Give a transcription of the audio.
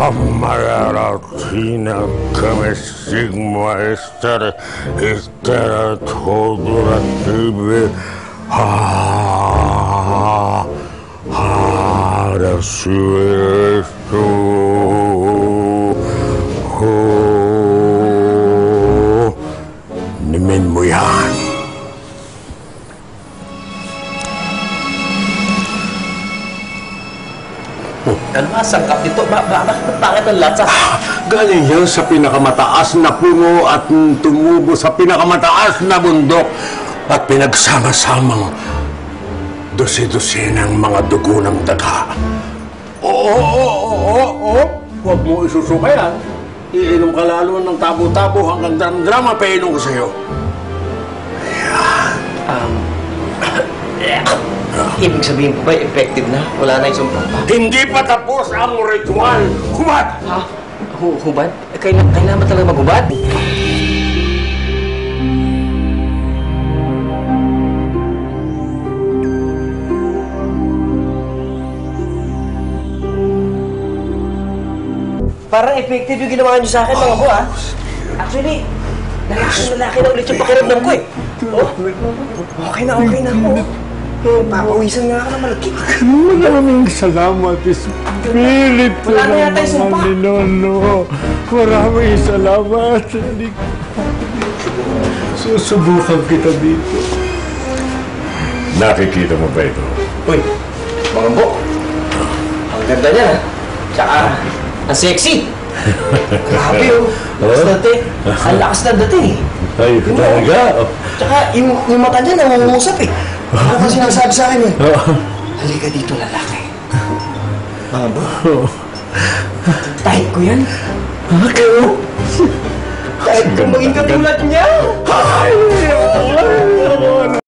Hofmara Latina Comestigma Esther Esther Todura TV Ha Ha the Suesto Nimen Muyan sangkap dito? Ba ba bakit bakit ang latsa? Galing yan sa pinakamataas na puno at tumubo sa pinakamataas na bundok at pinagsama-samang dosi-dosi ng mga dugo ng daga. Oo, oo, oo, oo. Huwag mo isusuka yan. Iinom ka lalo ng tabo-tabo hanggang drama painom ko sa'yo. Ibig sabihin po ba, effective na? Wala na yung sumpang pa? Hindi pa tapos ang ritual. Kumat! Ha? Hu hubad? Eh, kailangan, kailangan ba talaga maghubad? Parang effective yung ginawa niyo sa akin, mga bo, ha? Actually, lalaki lalaki na ulit yung pakiramdam ko, eh. Oh, okay na, okay na ako. Papawisan nga ako ng malaki. Maraming salamat, Espiritu Wala na yata ng yung sumpa. Panginoon. Maraming salamat. Hindi Susubukan kita dito. Nakikita mo ba ito? Uy, mga bo. Ang ganda niya, ha? Tsaka, ang sexy. Grabe, oh. Lakas dati. Ang lakas na dati, eh. Ay, talaga? Tsaka, yung, yung mata niya nangungusap, eh. Ano ka sinasabi sa akin eh? Halika dito, lalaki. Baba? Oo. Type ko yan. Ha? Type ko maging katulad niya. Ay! Ay! Ay!